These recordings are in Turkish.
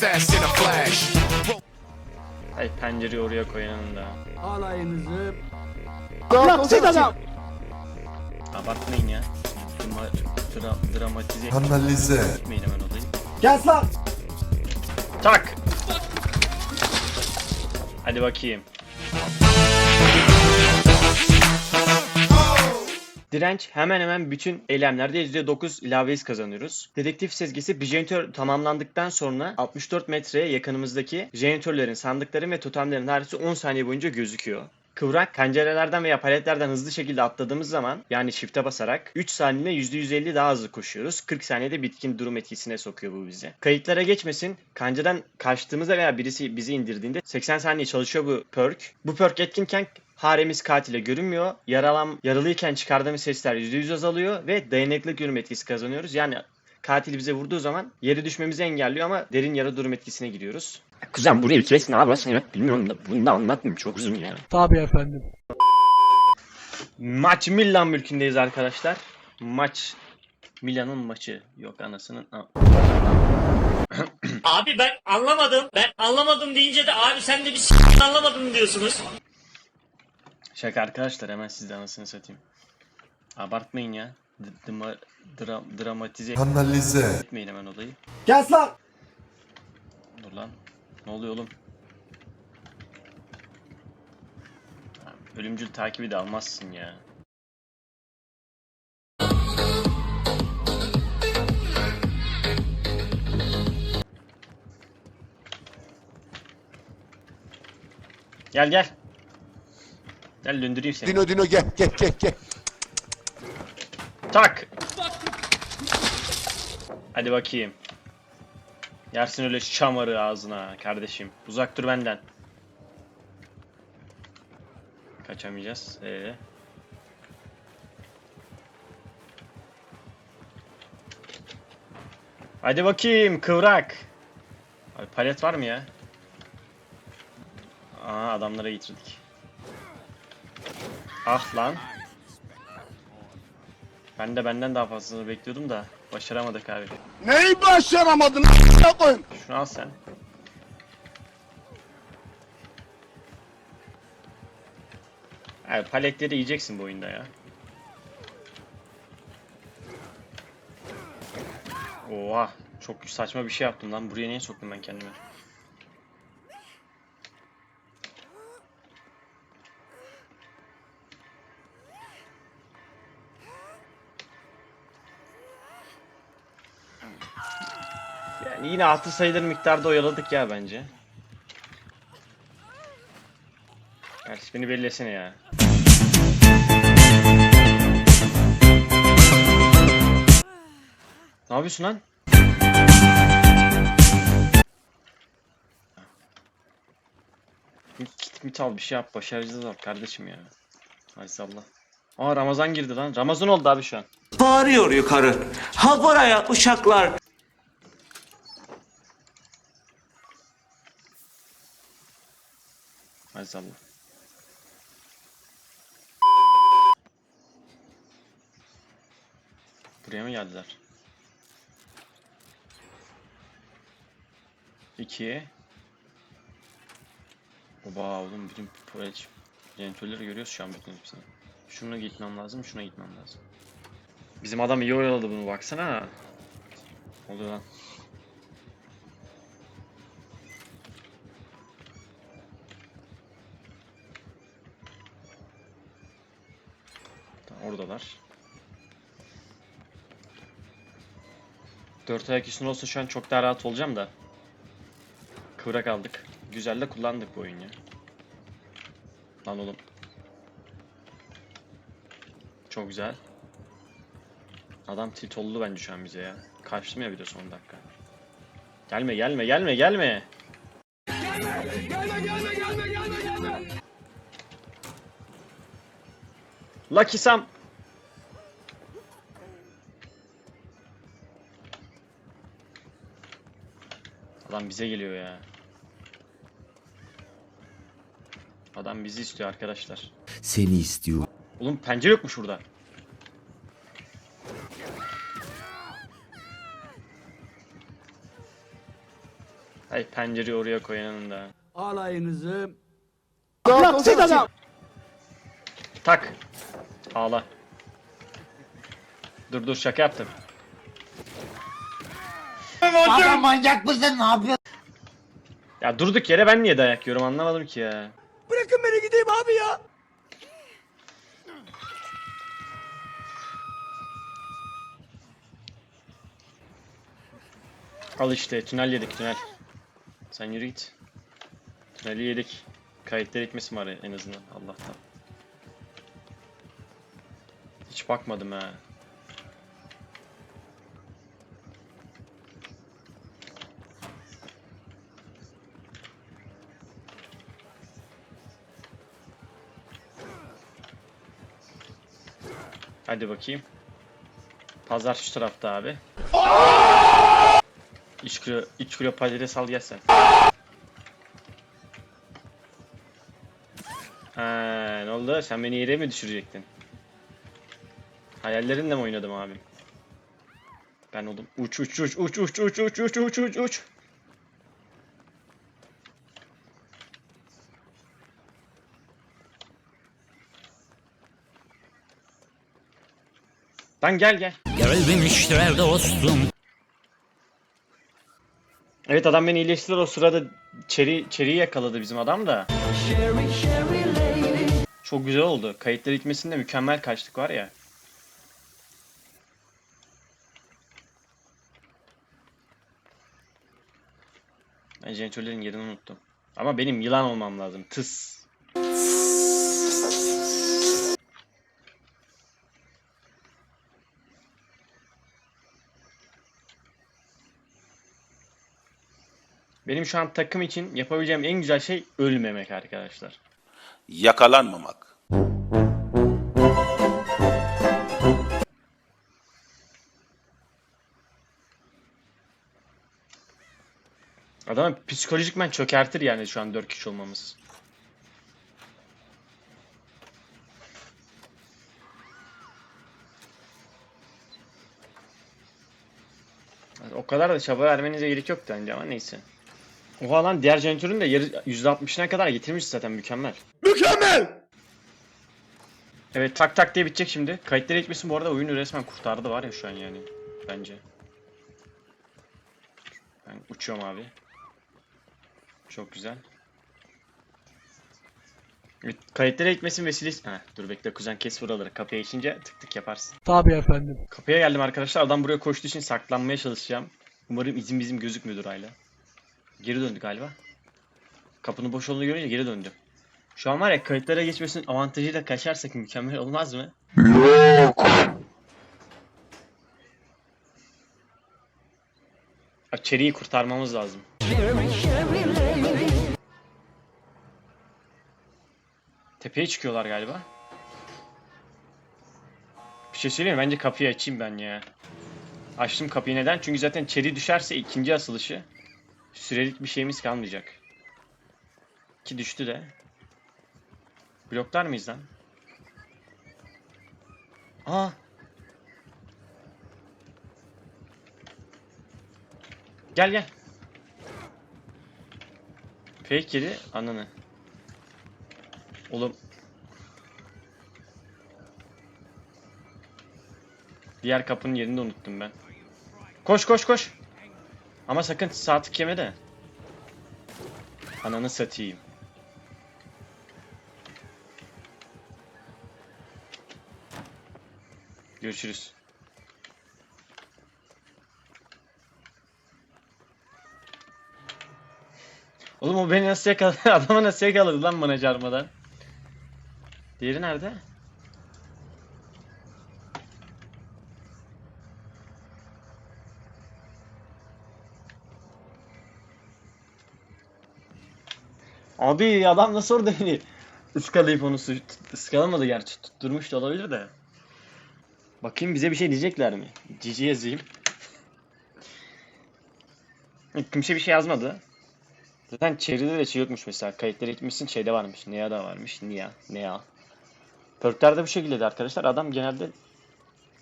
fast in a flash. Hay pencereyi oraya koyanın da. alayınızı Ahlaksız adam. Abartmayın ya. Drama, dra, dramatize Analize. etmeyin hemen olayı. Kes lan. Tak! Hadi bakayım. Direnç hemen hemen bütün eylemlerde %9 ilave hız kazanıyoruz. Dedektif sezgisi bir jeneratör tamamlandıktan sonra 64 metreye yakınımızdaki jeneratörlerin, sandıkların ve totemlerin harisi 10 saniye boyunca gözüküyor. Kıvrak pencerelerden veya paletlerden hızlı şekilde atladığımız zaman yani shift'e basarak 3 saniyede %150 daha hızlı koşuyoruz. 40 saniyede bitkin durum etkisine sokuyor bu bizi. Kayıtlara geçmesin. Kancadan kaçtığımızda veya birisi bizi indirdiğinde 80 saniye çalışıyor bu perk. Bu perk etkinken haremiz katile görünmüyor. Yaralan, yaralıyken çıkardığımız sesler %100 azalıyor ve dayanıklılık durum etkisi kazanıyoruz. Yani katil bize vurduğu zaman yere düşmemizi engelliyor ama derin yara durum etkisine giriyoruz. Kuzen buraya bitiresin abi ben bilmiyorum da bunu da anlatmayayım çok uzun ya. Tabii efendim. Maç Milan mülkündeyiz arkadaşlar. Maç Milan'ın maçı. Yok anasının. Abi ben anlamadım. Ben anlamadım deyince de abi sen de bir s- anlamadın diyorsunuz. Şaka arkadaşlar hemen siz de anasını satayım. Abartmayın ya. D- dra- dramatize Analize. etmeyin hemen olayı. Kes lan. Dur lan. Ne oluyor oğlum? Ölümcül takibi de almazsın ya. Gel gel. Gel döndüreyim seni. Dino Dino gel gel gel gel. Tak. Hadi bakayım. Yersin öyle şamarı ağzına kardeşim. Uzak dur benden. Kaçamayacağız. Ee. Hadi bakayım kıvrak. Abi palet var mı ya? Aa adamlara getirdik. Ah lan. Ben de benden daha fazlasını bekliyordum da başaramadık abi. Neyi başaramadın koyayım? Şunu al sen. Abi paletleri yiyeceksin bu oyunda ya. Oha çok saçma bir şey yaptım lan. Buraya niye soktum ben kendimi? Yani yine altı sayılır miktarda oyaladık ya bence. Kardeş beni bellesene ya. Ne yapıyorsun lan? Git mit al bir şey yap başaracağız al kardeşim ya. Hay Allah. Aa Ramazan girdi lan. Ramazan oldu abi şu an. Bağırıyor yukarı. Ha buraya uşaklar. Allah. Buraya mı geldiler? İki. Oba oğlum bütün poet jenitörleri görüyoruz şu an bütün hepsini. Şuna gitmem lazım, şuna gitmem lazım. Bizim adam iyi oyaladı bunu baksana. Oluyor lan? Oradalar. Dört ayak üstünde olsa şu an çok daha rahat olacağım da. Kıvrak aldık. Güzel de kullandık bu oyunu. Lan oğlum. Çok güzel. Adam tilt oldu bence şu an bize ya. Kaçtım ya bir de son dakika. Gelme gelme gelme gelme. Lucky Sam. Adam bize geliyor ya. Adam bizi istiyor arkadaşlar. Seni istiyor. Oğlum pencere yokmuş burada. Ay pencereyi oraya koyanın da. Alayınızı Ahlaksız adam. Tak. Ağla. Dur dur şaka yaptım. Adam manyak mısın ne yapıyorsun? Ya durduk yere ben niye dayak yiyorum anlamadım ki ya. Bırakın beni gideyim abi ya. Al işte tünel yedik tünel. Sen yürü git. Tüneli yedik. Kayıtlar ekmesi var en azından Allah'tan. Hiç bakmadım ha. Hadi bakayım. Pazar şu tarafta abi. 3 kilo, 3 kilo patates al gel sen. Ha, ne oldu? Sen beni yere mi düşürecektin? Hayallerinle mi oynadım abi? Ben oldum. Uç uç uç uç uç uç uç uç uç uç uç. Lan gel gel. Geldim işte dostum. Evet adam beni iyileştirdi o sırada çeri, çeriyi yakaladı bizim adam da. Çok güzel oldu. Kayıtları gitmesinde mükemmel kaçtık var ya. Ben jeneratörlerin yerini unuttum. Ama benim yılan olmam lazım. Tıs. Benim şu an takım için yapabileceğim en güzel şey ölmemek arkadaşlar. yakalanmamak. Adamı psikolojikmen çökertir yani şu an 4 kişi olmamız. O kadar da çaba vermenize gerek yoktu bence ama neyse. Oha lan diğer jeneratörün de yarı %60'ına kadar getirmiş zaten mükemmel. Mükemmel. Evet tak tak diye bitecek şimdi. Kayıtları etmesin bu arada oyunu resmen kurtardı var ya şu an yani. Bence. Ben uçuyorum abi. Çok güzel. Evet, kayıtları ekmesin vesilesi... Heh, dur bekle kuzen kes buraları. Kapıya geçince tık tık yaparsın. Tabii efendim. Kapıya geldim arkadaşlar. Adam buraya koştuğu için saklanmaya çalışacağım. Umarım izin bizim gözükmüyordur hala. Geri döndü galiba. Kapının boş olduğunu görünce geri döndü. Şu an var ya kayıtlara geçmesinin avantajıyla kaçarsak mükemmel olmaz mı? Yok. Çeriği kurtarmamız lazım. Tepeye çıkıyorlar galiba. Bir şey söyleyeyim mi? Bence kapıyı açayım ben ya. Açtım kapıyı neden? Çünkü zaten çeri düşerse ikinci asılışı sürelik bir şeyimiz kalmayacak. Ki düştü de. Bloklar mıyız lan? Aa. Gel gel. Fake ananı. Oğlum. Diğer kapının yerini de unuttum ben. Koş koş koş. Ama sakın sağ tık yeme de. Ananı satayım. Görüşürüz. Oğlum o beni nasıl yakaladı? Adamı nasıl yakaladı lan bana çarpmadan? Diğeri nerede? Abi adam nasıl orada beni ıskalayıp onu su ıskalamadı gerçi tutturmuş da olabilir de. Bakayım bize bir şey diyecekler mi? Cici yazayım. Kimse bir şey yazmadı. Zaten çevrede de şey yokmuş mesela. Kayıtları etmişsin şeyde varmış. Nea da varmış. Nia. Nea. Perklerde bu şekilde arkadaşlar. Adam genelde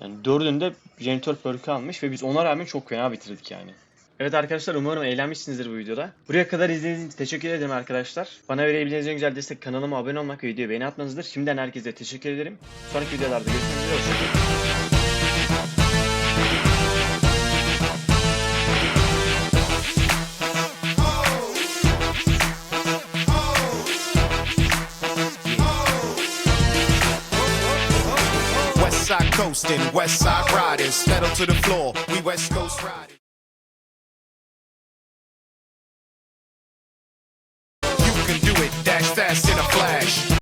yani dördünde jenitör perk'ü almış ve biz ona rağmen çok fena bitirdik yani. Evet arkadaşlar umarım eğlenmişsinizdir bu videoda. Buraya kadar izlediğiniz için teşekkür ederim arkadaşlar. Bana verebileceğiniz en güzel destek kanalıma abone olmak ve videoyu beğeni atmanızdır. Şimdiden herkese teşekkür ederim. Sonraki videolarda görüşmek üzere. Hoşçakalın. Coasting, west side riders, pedal to the floor. We west coast riders.